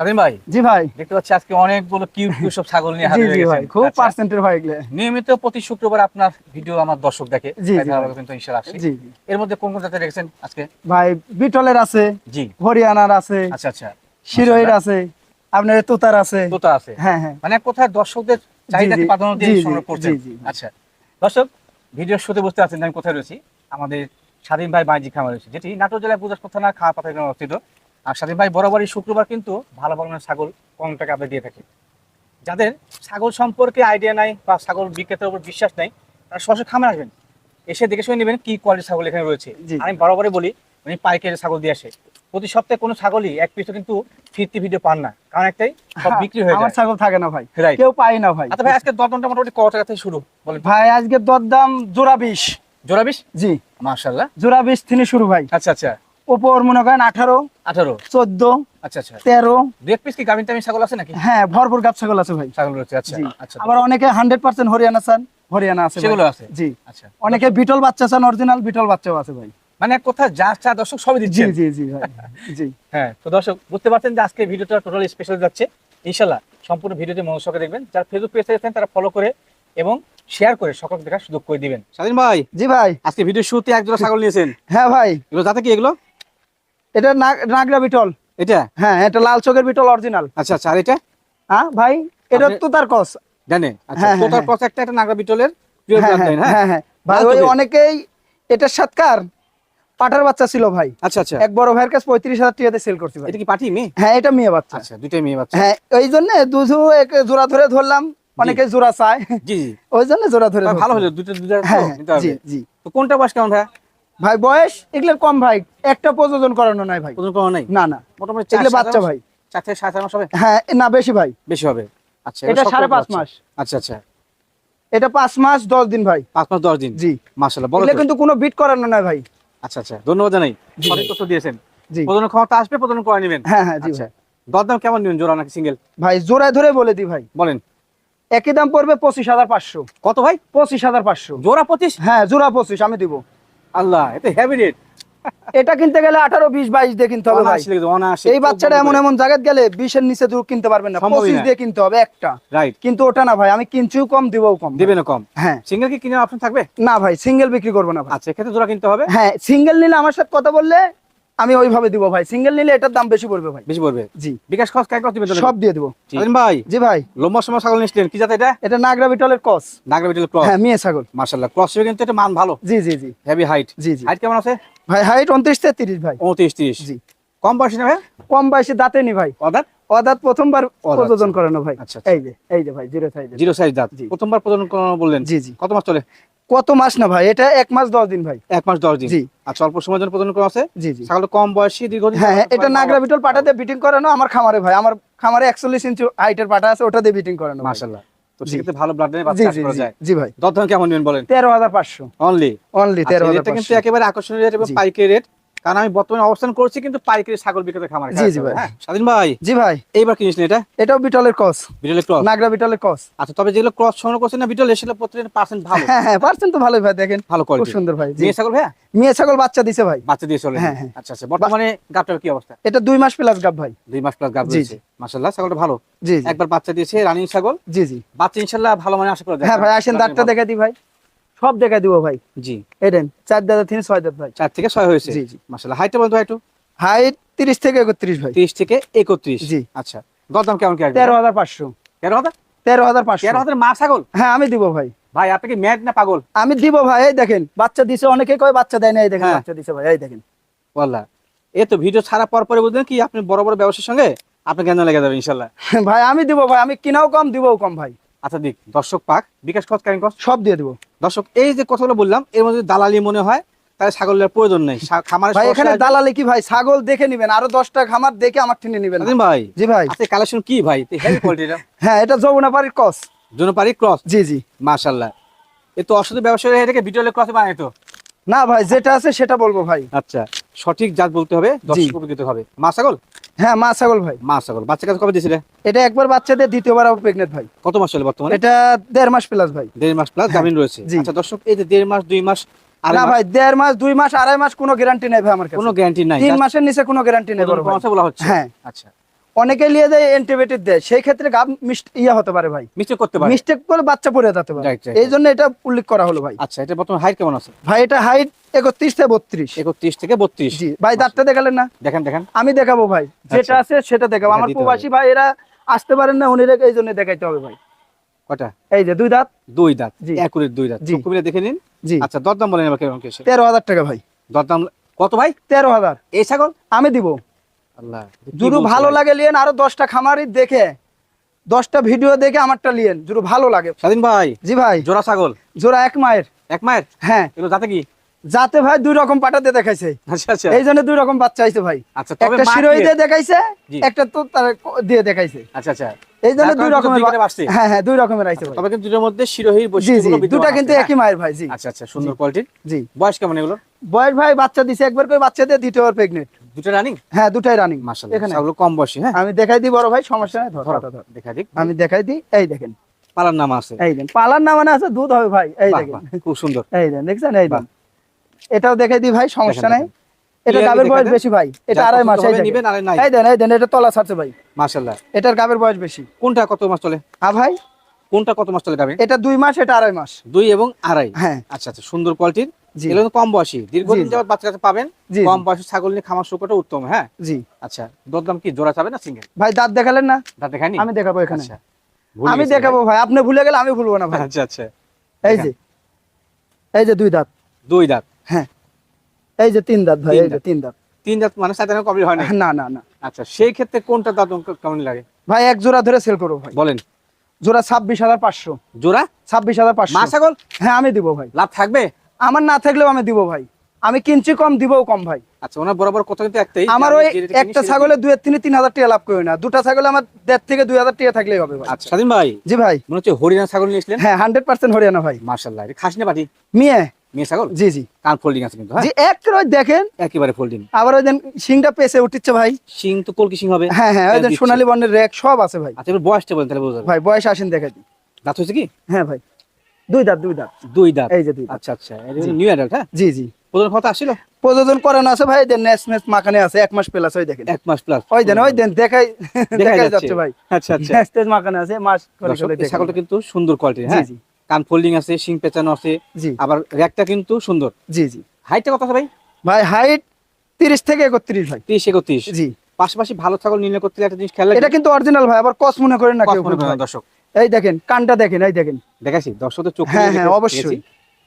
স্বাধীন ভাই জি ভাই। দেখতে পাচ্ছি আজকে অনেকগুলো কিউট কিউট সব ছাগল নিয়ে হাজির জি ভাই খুব আচ্ছা। পার্সেন্টের ভাই এগুলো। নিয়মিত প্রতি শুক্রবার আপনার ভিডিও আমার দর্শক দেখে জি, তাই জি, ধারাবাহিক ভাই। কিন্তু ইনশাআল্লাহ আসছি। জি। জি এর মধ্যে কোন কোন জাতের রেখেছেন আজকে? ভাই বিটলের আছে জি। হরিয়ানার আছে আচ্ছা আচ্ছা। আছে আপনার তোতার আছে। তোতা আছে। হ্যাঁ হ্যাঁ। মানে কোথায় দর্শকদের চাহিদাকে প্রাধান্য দিয়ে সংগ্রহ করছেন। আচ্ছা। দর্শক ভিডিওর শুরুতে বুঝতে পারছেন আমি কোথায় রয়েছি। আমাদের স্বাধীন ভাই বাইজি খামার রয়েছে যেটি নাটোর জেলায় পূজাস্পদ থানা খাওয়া পাতা অবস্থিত। আর স্বাধীন ভাই বরাবরই শুক্রবার কিন্তু ভালো ধরনের ছাগল কম টাকা আপনি দিয়ে থাকে যাদের ছাগল সম্পর্কে আইডিয়া নাই বা ছাগল বিক্রেতার উপর বিশ্বাস নাই তারা সরাসরি খামার আসবেন। এসে দেখে শুনে নেবেন কি কোয়ালিটির ছাগল এখানে রয়েছে। আমি বরাবরই বলি উনি পাইকারি ছাগল দিয়ে আসে। প্রতি সপ্তাহে কোনো ছাগলই এক পিছু কিন্তু ফিরতি ভিডিও পান না। কারণ একটাই সব বিক্রি হয়ে যায়। ছাগল থাকে না ভাই। কেউ পাই না ভাই। আচ্ছা ভাই আজকে দরদামটা মোটামুটি কত টাকা থেকে শুরু? বলেন। ভাই আজকে দরদাম জোড়া বিশ। জোড়া বিশ? জি। মার্শাল্লাহ জোড়া বিশ থেকে শুরু ভাই। আচ্ছা আচ্ছা। উপর মনে করেন আঠারো আঠারো। চোদ্দ আচ্ছা আচ্ছা। তেরো। দু এক পিস কি গাভিন টাইমি ছাগল আছে নাকি? হ্যাঁ ভরপুর গাছ ছাগল আছে ভাই। ছাগল রয়েছে আচ্ছা আচ্ছা। আবার অনেকে হান্ড্রেড পার্সেন্ট হরিয়ানা চান হরিয়ানা আছে সেগুলো আছে? জি। আচ্ছা। অনেকে বিটল বাচ্চা চান অরিজিনাল বিটল বাচ্চাও আছে ভাই। মানে কোথায় যা চা দর্শক সবই জি জি জি জি। হ্যাঁ তো দর্শক বুঝতে পারছেন যে আজকে ভিডিওটা টোটাল স্পেশাল যাচ্ছে। ইনশাল্লাহ সম্পূর্ণ ভিডিওতে মনোসহকে দেখবেন। যারা ফেসবুক পেজে আছেন তারা ফলো করে এবং শেয়ার করে সকল দেখার সুযোগ করে দিবেন। স্বাধীন ভাই জি ভাই। আজকে ভিডিও শুরুতে এক জোড়া ছাগল নিয়েছেন। হ্যাঁ ভাই। এগুলো যাতে কি এগুলো? এটা নাগ- নাগরা বিটল। এটা? হ্যাঁ এটা লাল চোখের বিটল অরিজিনাল আচ্ছা আচ্ছা আর এটা? হ্যাঁ ভাই এটা তো তার কস। জানে আচ্ছা হ্যাঁ, তোতার হ্যাঁ, ক্রস একটা একটা নাগরা বিটলের প্রিয় হ্যাঁ হ্যাঁ হ্যাঁ হ্যাঁ। হ্যাঁ ভাই ওই অনেকেই এটা সাতকার পাঠার বাচ্চা ছিল ভাই। আচ্ছা আচ্ছা। এক বড় ভাইয়ের কাছে পঁয়ত্রিশ হাজার টাকাতে সেল করছি ভাই। এটা কি পাঠি মেয়ে? হ্যাঁ এটা মেয়ে বাচ্চা। আচ্ছা দুইটাই মেয়ে বাচ্চা। হ্যাঁ ওই জন্য দুধু এক জোড়া ধরে ধরলাম অনেকে জোড়া চায়। জি জি। ওই জন্য জোড়া ধরে। ভালো হলো দুটো দুটো হ্যাঁ হ্যাঁ, জি জি। তো কোনটা বয়স কেমন ভাই ভাই বয়স? এগুলোর কম ভাই। একটা প্রযোজন করানো নাই ভাই। নাই? না না। মোটামুটি এগুলো বাচ্চা ভাই। চার থেকে চার মাস হবে? হ্যাঁ না বেশি ভাই। বেশি হবে। আচ্ছা এটা সাড়ে পাঁচ মাস। আচ্ছা আচ্ছা। এটা পাঁচ মাস দশ দিন ভাই। পাঁচ মাস দশ দিন? জি। মাসাল্লাহ বলো কিন্তু কোনো বিট করানো নাই ভাই। আচ্ছা আচ্ছা। ধন্যবাদ জানাই। সঠিক তথ্য দিয়েছেন। জি। প্রজনন ক্ষমতা আসবে প্রজনন করে নেবেন। হ্যাঁ হ্যাঁ জি আচ্ছা। ভাই। দরদাম কেমন নেবেন জোড়া নাকি সিঙ্গেল ভাই জোড়ায় ধরে বলে দি ভাই। বলেন। একই দাম পড়বে পঁচিশ হাজার পাঁচশো। কত ভাই? পঁচিশ হাজার পাঁচশো। জোড়া পঁচিশ? হ্যাঁ জোড়া পঁচিশ আমি দিব। আল্লাহ এটা হেভি রেট এটা কিনতে গেলে আঠারো বিশ বাইশ দিয়ে কিনতে হবে ভাই। এই বাচ্চাটা এমন এমন জায়গায় গেলে বিশের নিচে দূর কিনতে পারবেন না পঁচিশ। দিয়ে কিনতে হবে একটা। রাইট কিন্তু ওটা না ভাই আমি কিনছিও কম দিবও কম। দিবেন কম। হ্যাঁ। সিঙ্গেল কি কিনে অপশন থাকবে? না ভাই সিঙ্গেল বিক্রি করব না ভাই। আচ্ছা এক্ষেত্রে জোড়া কিনতে হবে? হ্যাঁ সিঙ্গেল নিলে আমার সাথে কথা বললে আমি ওইভাবে দিব ভাই। সিঙ্গেল নিলে এটার দাম বেশি পড়বে ভাই। বেশি পড়বে? জি। বিকাশ খরচ কাই দিবেন সব দিয়ে দিব। ভাই জি ভাই। লম্বা সময় ছাগল নিয়েছিলেন কি জাত এটা? এটা নাগরা বিটলের কস। নাগরা বিটেল ক্রস হ্যাঁ মেয়ে ছাগল। মাশাআল্লাহ। ক্রস হিসেবে কিন্তু এটা মান ভালো। জি জি জি। হেভি হাইট জি জি। হাইট কেমন আছে? ভাই হাইট উনত্রিশ তেত্রিশ ভাই। উনত্রিশ তিরিশ। জি। কম বয়সী না ভাই? কম বয়সে দাঁতে নি ভাই। অদার অদাত প্রথমবার অদাঁত। প্রযোজন করানো ভাই। আচ্ছা, আচ্ছা। এই যে এই যে ভাই জিরো সাইজ জিরো সাইজ দাঁত। প্রথমবার প্রজনন করানো বললেন। জি জি। কত মাস চলে? কত মাস না ভাই? এটা এক মাস দশ দিন ভাই। এক মাস দশ দিন। জি। আচ্ছা অল্প সময়ের জন্য প্রজনন করা আছে? জি জি। ছাগল কম বয়সী দীর্ঘদিন হ্যাঁ হ্যাঁ, এটা নাগরা বিটল পাটাতে বিটিং করানো আমার খামারে ভাই। আমার খামারে একচল্লিশ ইঞ্চি হাইটের পাটা আছে ওটা দিয়ে বিটিং করানো ভাই। মাশাআল্লাহ। তো। সেক্ষেত্রে ভালো ব্লাড লাইনে বাচ্চা করা যায়। জি ভাই। দরদাম কেমন নেবেন বলেন? তেরো হাজার পাঁচশো। অনলি অনলি তেরো হাজার এটা কিন্তু একেবারে আকর্ষণীয় রেট এবং। পাইকারি রেট। কারণ আমি বর্তমানে অবস্থান করছি কিন্তু পাইকারি ছাগল বিক্রেতা খামারে। জি, জি ভাই। হ্যাঁ স্বাধীন ভাই। জি ভাই। এইবার কিনিস এটা? এটাও বিটলের কস বিটলের ক্রস? নাগরা বিটলের কস আচ্ছা তবে যেগুলো ক্রস সংগ্রহ করছেন না বিটল সেগুলো প্রত্যেকটা পার্সেন্ট ভালো। হ্যাঁ হ্যাঁ পার্সেন্ট তো ভালোই ভাই দেখেন। ভালো খুব সুন্দর ভাই মেয়ে ছাগল ভাই মেয়ে ছাগল বাচ্চা দিছে ভাই। বাচ্চা দিয়ে চলে। হ্যাঁ, হ্যাঁ। আচ্ছা আচ্ছা বর্তমানে গাবটার কি অবস্থা? এটা দুই মাস প্লাস গাব ভাই। দুই মাস প্লাস গাব জি, রয়েছে। মাশাআল্লাহ ছাগলটা ভালো। জি জি। একবার বাচ্চা দিয়েছে রানিং ছাগল। জি জি। বাচ্চা ইনশাআল্লাহ ভালো মানে আশা করা যায়। হ্যাঁ ভাই আসেন দাঁতটা দেখে দি ভাই। সব দেখে দিব ভাই। জি। এডেন চার দাদা তিন ছয় দাঁত ভাই। চার থেকে ছয় হয়েছে? জি, জি। মাশাআল্লাহ। হাইটটা বলতো একটু। হাইট তিরিশ থেকে একত্রিশ ভাই। তিরিশ থেকে একত্রিশ? জি। আচ্ছা। দরদাম কেমন কি আসবে? তেরো হাজার পাঁচশো। তেরো হাজার? তেরো হাজার পাঁচশো। তেরো হাজার মা ছাগল? হ্যাঁ আমি দিব ভাই। ভাই আপনি কি ম্যাড না পাগল? আমি দিব ভাই এই দেখেন বাচ্চা দিছে অনেকে কয় বাচ্চা দেয় না এই দেখেন হ্যাঁ। বাচ্চা দিছে ভাই এই দেখেন। বললা এ তো ভিডিও ছাড়া পর পরে বুঝলেন কি আপনি বড় বড় ব্যবসার সঙ্গে আপনি কেন লেগে যাবে ইনশাল্লাহ ভাই আমি দিব ভাই আমি কিনাও কম দিবও কম ভাই। আচ্ছা দিক দর্শক পাক বিকাশ খরচ কারেন্ট কষ্ট সব দিয়ে দেবো। দর্শক এই যে কথাগুলো বললাম এর মধ্যে দালালি মনে হয় তাহলে ছাগলের প্রয়োজন নেই। খামারে ভাই এখানে দালালি কি ভাই? ছাগল দেখে নিবেন আরও দশটা খামার দেখে আমার ঠেনে নিবেন ভাই জি ভাই। আজকে কালেকশন কি ভাই? হেভি কোয়ালিটিটা হ্যাঁ এটা যমুনা ক্রস কস জনপারি ক্রস জি জি। মাশাআল্লাহ। এ তো অসাধু ব্যবসায়ী এটাকে ভিডিও ক্রসে বানাই তো। না ভাই যেটা আছে সেটা বলব ভাই। আচ্ছা সঠিক জাত বলতে হবে দর্শক উপকৃত হবে। মা ছাগল? হ্যাঁ মা ছাগল ভাই। মা ছাগল। বাচ্চা কাছে কবে দিয়েছিলে? এটা একবার বাচ্চাদের দ্বিতীয়বার আবার প্রেগনেন্ট ভাই। কত মাস চলে বর্তমানে? এটা দেড় মাস প্লাস ভাই। দেড় মাস প্লাস গাভিন রয়েছে। আচ্ছা দর্শক এই যে দেড় মাস দুই মাস আর না ভাই দেড় মাস দুই মাস আড়াই মাস কোনো গ্যারান্টি নেই ভাই আমার কাছে। কোনো গ্যারান্টি নাই। তিন মাসের নিচে কোনো গ্যারান্টি নেই বড় বলা হচ্ছে। হ্যাঁ। আচ্ছা। অনেকে নিয়ে যায় অ্যান্টিবায়োটিক দেয়। সেই ক্ষেত্রে গাব ইয়া হতে পারে ভাই। মিস্টেক করতে পারে। মিস্টেক করে বাচ্চা পড়ে যেতে পারে। এই জন্য এটা উল্লেখ করা হলো ভাই। আচ্ছা এটা বর্তমানে হাইট কেমন আছে? ভাই এটা হাইট একত্রিশ থেকে বত্রিশ। একত্রিশ থেকে বত্রিশ। জি ভাই দাঁতটা দেখালেন না? দেখেন দেখেন। আমি দেখাবো ভাই। যেটা আচ্ছা। আছে সেটা দেখাবো। দেখা আমার প্রবাসী ভাই এরা আসতে পারেন না উনি এই জন্য দেখাইতে হবে ভাই। কটা এই যে দুই দাঁত। দুই দাঁত। জি। একুরের দুই দাঁত। মিলে দেখে নিন। জি। আচ্ছা দরদাম বলেন কেসে তেরো হাজার টাকা ভাই। দরদাম কত ভাই? তেরো হাজার। এই ছাগল? আমি দিব। যদি বলছো ভালো লাগে লিয়েন আরও দশটা খামারি দেখে দশটা ভিডিও দেখে আমারটা লিয়েন যদি ভালো লাগে। স্বাধীন ভাই জি ভাই। জোড়া ছাগল? জোড়া এক মায়ের। এক মায়ের? হ্যাঁ। এগুলো যাতে কি? যাতে ভাই দুই রকম পাঠাতে দেখাইছে। আচ্ছা আচ্ছা। এই জন্য দুই রকম বাচ্চা আইছে ভাই। আচ্ছা একটা শিরোই দিয়ে? দেখাইছে একটা তো তার দিয়ে দেখাইছে। আচ্ছা আচ্ছা। এই জন্য দুই রকমের। হ্যাঁ হ্যাঁ দুই রকমের আইছে তবে কিন্তু দুটোর মধ্যে শিরোহীর জি দুটা কিন্তু হ্যাঁ? একই মায়ের ভাই জি। আচ্ছা আচ্ছা সুন্দর কোয়ালিটির জি। বয়স কেমন এগুলো বয়স ভাই বাচ্চা দিছে একবার করে বাচ্চা দিয়ে দ্বিতীয়বার প্রেগনেন্ট দুটো রানিং হ্যাঁ দুটাই রানিং মাশাআল্লাহ এখানে। কম বয়সী হ্যাঁ? আমি দেখাই দিই বড় ভাই সমস্যা নাই ধর, ধর, ধর। দেখা দিক আমি দেখাই দিই এই দেখেন। পালার নাম আছে। এই দেন পালার না মানে আছে দুধ হবে ভাই এই দেখেন। খুব সুন্দর। এই দেন দেখছেন? এই দেন। এটাও দেখাই দিই ভাই সমস্যা নাই। এটা গাবের বয়স বেশি ভাই এটা আড়াই মাস এই দেন এই দেন এটা তলা ছাড়ছে ভাই। মাশাআল্লাহ। এটার গাবের বয়স বেশি। কোনটা কত মাস চলে? হ্যাঁ ভাই। কোনটা কত মাস চলে গাবে এটা দুই মাস এটা আড়াই মাস। দুই এবং আড়াই। হ্যাঁ। আচ্ছা আচ্ছা সুন্দর কোয়ালিটির এগুলো কিন্তু কম বয়সী। দীর্ঘদিন জি, জি। যাবত বাচ্চা কাছে পাবেন। জি কম জি, বয়সী ছাগল নিয়ে খামার শুকোটা উত্তম হ্যাঁ? জি। আচ্ছা দরদাম কি? জোড়া চাবে না সিঙ্গেল ভাই দাঁত দেখালেন না? দাঁত দেখায়নি? আমি দেখাবো এখানে। আচ্ছা আমি দেখাবো ভাই আপনি ভুলে গেলে আমি ভুলবো না ভাই। ভাই আচ্ছা আচ্ছা। এই যে এই যে দুই দাঁত। দুই দাঁত? হ্যাঁ। এই যে তিন দাঁত ভাই তিন এই যে দাঁত। তিন দাঁত। তিন দাঁত মানে সাথে কমপ্লিট হয় না না না না। আচ্ছা সেই ক্ষেত্রে কোনটা দাঁত কেমন লাগে? ভাই এক জোড়া ধরে সেল করব ভাই। বলেন। জোড়া ছাব্বিশ হাজার পাঁচশো। জোড়া? ছাব্বিশ হাজার পাঁচশো। মা ছাগল? হ্যাঁ আমি দিব ভাই। লাভ থাকবে? আমার না থাকলেও আমি দিব ভাই। আমি কিনছি কম দিবও কম ভাই। আচ্ছা ওনার বরাবর কত কিন্তু একটাই? আমার ওই আমি যে রেটে কিনি একটা সেই ছাগলে দুই তিনি তিন হাজার টাকা লাভ করি না। দুটা ছাগলে আমার দেড় থেকে দুই হাজার টাকা থাকলেই হবে আচ্ছা স্বাধীন ভাই? জি ভাই। মনে হচ্ছে হরিয়ানা ছাগল নিয়েছিলেন? হ্যাঁ হান্ড্রেড পার্সেন্ট হরিয়ানা ভাই। মার্শাল্লাহ খাসি না পাটি মিয়ে? মেয়ে ছাগল? জি জি। কান ফোল্ডিং আছে কিন্তু হ্যাঁ? জি এক করে দেখেন। একেবারে ফোল্ডিং আবার ওই দেন পেছে ভাই। সিং তো কলকি সিং হবে? হ্যাঁ হ্যাঁ ওই দেন সোনালী বর্ণের র্যাক সব আছে ভাই। আচ্ছা বয়সটা বলেন তাহলে বোঝা ভাই বয়স আসেন দিই। দাঁত হয়েছে কি? হ্যাঁ ভাই। দুই দাঁত দুই দাঁত। দুই দাঁত? এই যে দুই আচ্ছা আচ্ছা। নিউ অ্যাডাল্ট হ্যাঁ? জি জি। প্রথম কথা আসছিল প্রযোজন করানো আছে ভাই দেন নেস নেস মাখানে আছে এক মাস প্লাস ওই দেখেন। এক মাস প্লাস ওই দেন ওই দেন দেখাই দেখাই যাচ্ছে। ভাই। আচ্ছা আচ্ছা। নেস নেস মাখানে আছে মাস করে দর্শক, দেখেন। ছাগলটা কিন্তু সুন্দর কোয়ালিটির জি হ্যাঁ? জি। কান ফোল্ডিং আছে শিং পেঁচানো আছে জি। আবার র্যাকটা কিন্তু সুন্দর। জি জি। হাইটটা কত ভাই? ভাই হাইট তিরিশ থেকে একত্রিশ ভাই। তিরিশ একত্রিশ। জি। পাশাপাশি ভালো ছাগল নির্ণয় করতে একটা জিনিস খেয়াল এটা কিন্তু অরিজিনাল ভাই আবার কস মনে করেন না কেউ। দর্শক। এই দেখেন কানটা দেখেন এই দেখেন। দেখাছি দর্শকদের চোখ হ্যাঁ হ্যাঁ অবশ্যই।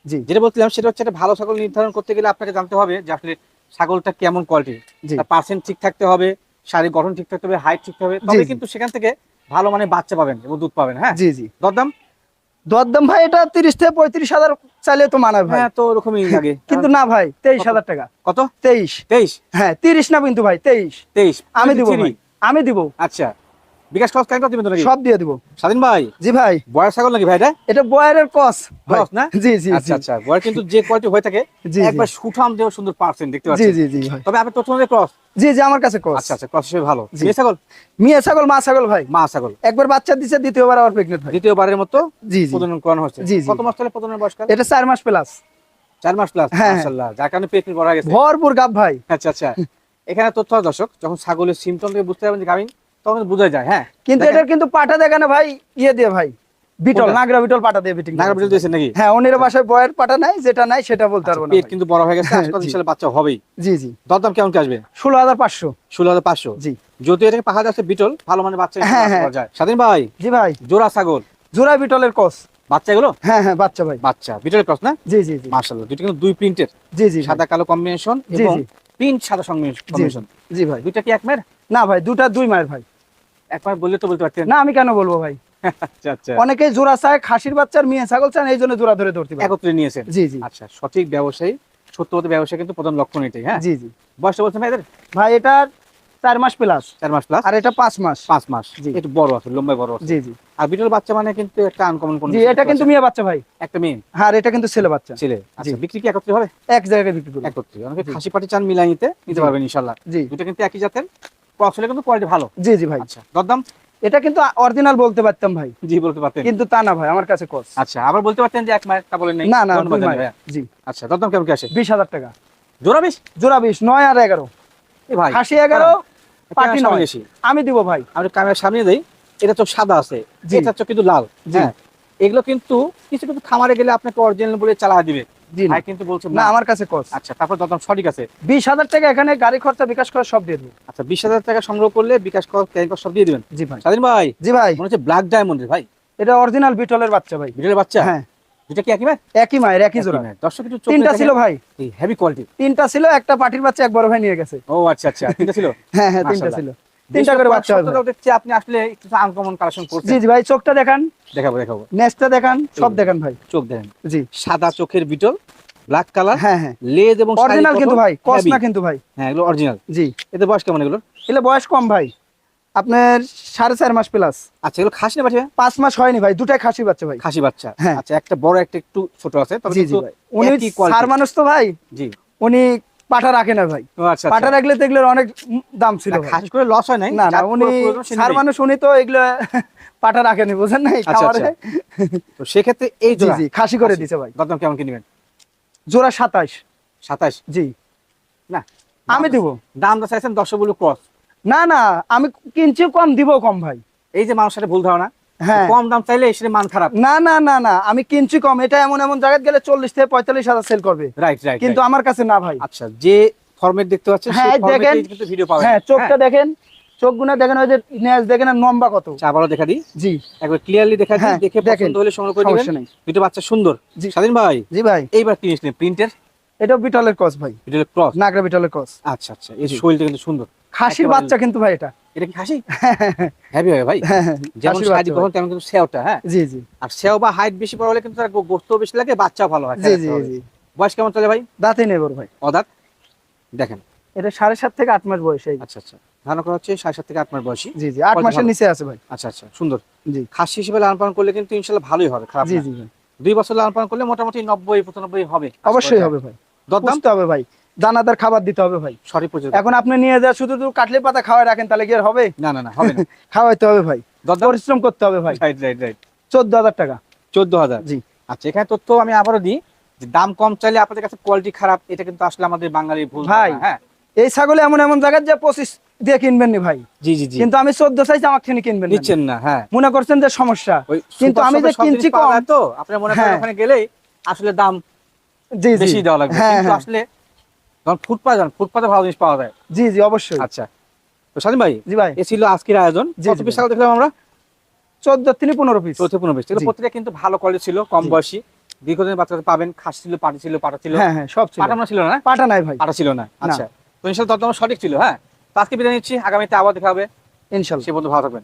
জি। যেটা বলছিলাম সেটা হচ্ছে ভালো ছাগল নির্ধারণ করতে গেলে আপনাকে জানতে হবে যে আসলে ছাগলটা কেমন কোয়ালিটির পার্সেন্ট ঠিক থাকতে হবে শারীরিক গঠন ঠিক থাকতে হবে হাইট ঠিক থাকতে হবে তবে কিন্তু সেখান থেকে ভালো মানে বাচ্চা পাবেন এবং দুধ পাবেন হ্যাঁ? জি জি। দরদাম? দরদাম ভাই এটা তিরিশ থেকে পঁয়ত্রিশ হাজার চাইলে তো মানায় ভাই। হ্যাঁ তো ওরকমই লাগে। কিন্তু না ভাই তেইশ হাজার টাকা। কত? তেইশ। তেইশ? হ্যাঁ তিরিশ না কিন্তু ভাই তেইশ। তেইশ। আমি দিব ভাই আমি দিব। আচ্ছা। বিকাশ কেন দিবেন নাকি? সব দিয়ে দিব। স্বাধীন ভাই? জি ভাই। বয়স ছাগল নাকি ভাই এটা? এটা বয়ারের কস। Cross না? জি জি আচ্ছা আচ্ছা বয়স কিন্তু যে কোয়ালিটি হয়ে থাকে একবার সুঠাম দেহ সুন্দর পার্সেন্ট দেখতে পাচ্ছেন? জি জি ভাই। তবে আপনি তো তোমাদের ক্রস? জি জি আমার কাছে কস আচ্ছা আচ্ছা ক্রস হিসেবে ভালো। জি। মেয়ে ছাগল? মেয়ে ছাগল মা ছাগল ভাই। মা ছাগল। একবার বাচ্চা দিছে দ্বিতীয়বার আবার প্রেগনেন্ট ভাই দ্বিতীয়বারের মতো জি জি। প্রজনন করানো হচ্ছে জি, জি। কত মাস চলে প্রজননের বয়সকাল এটা চার মাস প্লাস চার মাস প্লাস হ্যাঁ। মাশাআল্লাহ যার কারণে পেট গেছে। ভরপুর গাব ভাই। আচ্ছা আচ্ছা। এখানে তথ্য দর্শক যখন ছাগলের সিমটম বুঝতে পারবেন যে গাভিন তখন বোঝা যায় হ্যাঁ? কিন্তু এটার কিন্তু পাটা দেখে না ভাই ইয়ে দিয়ে ভাই বিটল নাগরা বিটল পাটা দিয়ে বিটিং নাগর বিটল দিয়েছেন নাকি? হ্যাঁ অন্যের বাসায় বয়ের পাটা নাই যেটা নাই সেটা বলতে আচ্ছা, পারব না পেট কিন্তু বড় হয়ে গেছে হ্যাঁ, বাচ্চা হবেই। জি জি। দরদাম কেমন আসবে? ষোলো হাজার পাঁচশো। ষোলো হাজার পাঁচশো? জি। যদি এটাকে পাহাড় আছে বিটল ভালো মানে বাচ্চা হ্যাঁ, হ্যাঁ। যায়। স্বাধীন ভাই? জি ভাই। জোড়া ছাগল? জোড়া বিটলের কস বাচ্চা এগুলো? হ্যাঁ হ্যাঁ বাচ্চা ভাই। বাচ্চা বিটলের ক্রস না? জি জি জি। মার্শাল্লাহ দুটো কিন্তু দুই প্রিন্টের জি জি সাদা কালো কম্বিনেশন জি, এবং। প্রিন্ট সাদা কম্বিনেশন জি ভাই। দুইটা কি এক মেয়ের? না ভাই দুটা দুই মায়ের ভাই। এক মায়ের বললে তো বলতে পারতেন। না আমি কেন বলব ভাই? আচ্ছা আচ্ছা। অনেকে জোড়া চায় খাসির বাচ্চার মেয়ে ছাগল চান এই জন্য জোড়া ধরে ধরতে একত্রে নিয়েছেন। জি জি। আচ্ছা সঠিক ব্যবসায়ী সত্যবতী ব্যবসায়ী কিন্তু প্রধান লক্ষণ এটাই হ্যাঁ? জি জি। বয়সটা বলছেন ভাই ভাই এটা চার মাস প্লাস চার মাস প্লাস আর এটা পাঁচ মাস। পাঁচ মাস। জি। একটু বড় আছে লম্বায় বড় আছে। জি জি। আর বিটল বাচ্চা মানে কিন্তু একটা আনকমন কোন জি এটা কিন্তু মেয়ে বাচ্চা ভাই। একটা মেয়ে? হ্যাঁ এটা কিন্তু ছেলে বাচ্চা। ছেলে। আচ্ছা বিক্রি কি একত্রে হবে? এক জায়গায় বিক্রি করব একত্রে। অনেকে খাসি পাটি চান মিলাই নিতে নিতে জি। পারবেন ইনশাল্লাহ। জি। দুটো কিন্তু একই জাতের? ক্রস হলে কিন্তু কোয়ালিটি ভালো। জি জি ভাই। আচ্ছা দরদাম? এটা কিন্তু অরিজিনাল বলতে পারতাম ভাই। জি বলতে পারতেন। কিন্তু তা না ভাই আমার কাছে কস আচ্ছা আবার বলতে পারতেন যে এক মাস তা বলেন না না ধন্যবাদ দুই জানাই মাস। ভাইয়া। জি। আচ্ছা দরদাম কেমন কি আসে? বিশ হাজার টাকা। জোড়া বিশ? জোড়া বিশ নয় আর এ ভাই খাসি পাটি এসি। আমি দিব ভাই। আমি ক্যামেরার সামনে দেই এটা চোখ সাদা আছে। এটা তো কিন্তু লাল। হ্যাঁ এগুলো কিন্তু কিছু কিছু খামারে গেলে আপনাকে অরিজিনাল বলে চালা দিবে। ভাই কিন্তু বলছে না আমার কাছে কস আচ্ছা তারপর দাম সঠিক আছে। বিশ হাজার টাকা এখানে গাড়ি খরচা বিকাশ করে সব দিয়ে দেবো আচ্ছা বিশ হাজার টাকা সংগ্রহ করলে বিকাশ কর ক্যারিং কর সব দিয়ে দিবেন? জি ভাই। স্বাধীন ভাই? জি ভাই। মনে হচ্ছে ব্ল্যাক ডায়মন্ডের ভাই। এটা অরিজিনাল বিটলের বাচ্চা ভাই। বিটের বাচ্চা? হ্যাঁ। দুটা কি একই ভাই? একই মায়ের একই জোড়া। দর্শক একটু তিনটা ছিল ভাই। হেভি কোয়ালিটি তিনটা ছিল একটা পাটির বাচ্চা এক বড় ভাই নিয়ে গেছে। ও আচ্ছা আচ্ছা। তিনটা ছিল? হ্যাঁ হ্যাঁ তিনটা। ছিল। তিনটা করে বাচ্চা হবে। আপনি আসলে একটু আনকমন কালেকশন করছেন। জি ভাই চোখটা দেখান। দেখাবো দেখাবো। নেচটা দেখান সব দেখান। ভাই। চোখ দেখেন। জি। সাদা চোখের বিটল ব্ল্যাক কালার হ্যাঁ হ্যাঁ। লেজ এবং অরিজিনাল কিন্তু ভাই কস না কিন্তু ভাই। হ্যাঁ এগুলো অরিজিনাল জি। এতে বয়স কেমন এগুলো এলে বয়স কম ভাই। আপনার সাড়ে চার মাস প্লাস আচ্ছা এগুলো খাসি না বাচ্চা? পাঁচ মাস হয়নি ভাই দুটাই খাসি বাচ্চা ভাই। খাসি বাচ্চা। হ্যাঁ। আচ্ছা একটা বড় একটা একটু ছোট আছে তবে জি জি ভাই। উনি সার মানুষ তো ভাই। জি। উনি পাঠা রাখে না ভাই। ও আচ্ছা পাঠা রাখলে তো এগুলোর অনেক দাম ছিল না, খাসি করে লস হয় নাই। না না উনি সার মানুষ উনি তো এগুলো পাঠা রাখেনি বুঝেন নাই? আচ্ছা, খাবারে। তো সেক্ষেত্রে এই জি জি খাসি করে। দিছে ভাই। দরদাম কেমন কিনবেন জোড়া সাতাশ। সাতাশ? জি। না। আমি দিব। দাম দা চাইছেন দশশো বলে ক্রস। না না আমি কিনছি কম দিব কম ভাই। এই যে মানুষের ভুল ধারণা কম দাম চাইলে সেটা মান খারাপ। না না না না আমি কিনছি কম। এটা এমন এমন জায়গায় গেলে চল্লিশ থেকে পঁয়তাল্লিশ হাজার সেল করবে। রাইট রাইট কিন্তু আমার কাছে না ভাই। আচ্ছা যে ফরম্যাট দেখতে পাচ্ছেন হ্যাঁ, দেখেন। কিন্তু ভিডিও পাবেন। হ্যাঁ চোখটা দেখেন। চোখ গুনা দেখেন ওই যে নেজ দেখেন লম্বা কত। আচ্ছা আবারও দেখা দিই। জি। একবার ক্লিয়ারলি দেখা দিই হ্যাঁ, দেখে দেখেন। পছন্দ হলে সংগ্রহ করে নেবেন ভিডিও বাচ্চা সুন্দর। জি। স্বাধীন ভাই? জি ভাই। এইবার কি নিয়েছিলেন প্রিন্টের? এটাও বিটলের কস ভাই। ভিডিও ক্রস নাগরা বিটলের কস আচ্ছা আচ্ছা এই শরীরটা কিন্তু সুন্দর। খাসির বাচ্চা কিন্তু ভাই এটা। এটা কি খাসি হয় ভাই। হ্যাঁ, হ্যাঁ, যেমন তেমন কিন্তু সেওটা হ্যাঁ? জি জি। আর সেও বা হাইট বেশি বড় হলে কিন্তু তার গোস্ত বেশি লাগে বাচ্চাও ভালো হয় জি জি জি। বয়স কেমন চলে ভাই? দাঁতে নেবর ভাই। অদাত? দেখেন। এটা সাড়ে সাত থেকে আট মাস বয়স। আচ্ছা আচ্ছা। ধারণা করা হচ্ছে সাড়ে সাত থেকে আট মাস বয়সী। জি জি আট মাসের নিচে আছে ভাই। আচ্ছা আচ্ছা সুন্দর। জি। খাসি হিসেবে লালন পালন করলে কিন্তু ইনশাল্লাহ ভালোই হবে খারাপ জি জি দুই বছর লালন পালন করলে মোটামুটি নব্বই পঁচানব্বই হবে। অবশ্যই হবে ভাই। দরদাম? বুঝতে হবে ভাই। দানাদার খাবার দিতে হবে ভাই। সরি পর্যন্ত এখন আপনি নিয়ে যা শুধু শুধু কাটলি পাতা খাওয়াই রাখেন তাহলে কি আর হবে? না না না হবে না। খাওয়াইতে হবে ভাই। পরিশ্রম করতে হবে ভাই। Right right right. চোদ্দ হাজার টাকা। চোদ্দ হাজার? জি। আচ্ছা এখানে তথ্য আমি আবারও দিই যে দাম কম চাইলে আপনাদের কাছে কোয়ালিটি খারাপ এটা কিন্তু আসলে আমাদের বাঙালির ভুল ভাই। হ্যাঁ? এই ছাগলে এমন এমন জায়গায় যে পঁচিশ দিয়ে কিনবেন নি ভাই। জি জি জি। কিন্তু আমি চোদ্দ সাইজ আমার থেকে কিনবেন না। নিচ্ছেন না হ্যাঁ। মনে করছেন যে সমস্যা। কিন্তু আমি যে কিনছি কম। তো আপনার মনে করেন হ্যাঁ। ওখানে গেলেই আসলে দাম জি জি। বেশি দেওয়া লাগবে। হ্যাঁ কিন্তু হ্যাঁ। আসলে যখন ফুটপাথ যান ফুটপাথে ভালো জিনিস পাওয়া যায়। জি জি অবশ্যই। আচ্ছা। তো স্বাধীন ভাই জি ভাই। এ ছিল আজকের আয়োজন। কত পিস ভাই। দেখলাম আমরা? চোদ্দ তিনি পনেরো পিস চৌথ পনেরো পিস প্রত্যেকটা কিন্তু ভালো কোয়ালিটি ছিল কম বয়সী। দীর্ঘদিন বাচ্চাদের পাবেন খাস ছিল পাটি ছিল পাটা ছিল। হ্যাঁ হ্যাঁ সব ছিল। পাটা ছিল না? পাটা নাই ভাই। পাটা ছিল না। আচ্ছা। তো ইনশাল্লাহ তত সঠিক ছিল হ্যাঁ? আজকে বিদায় নিচ্ছি আগামীতে আবার দেখা হবে। ইনশাল্লাহ। সে পর্যন্ত ভালো থাকবেন।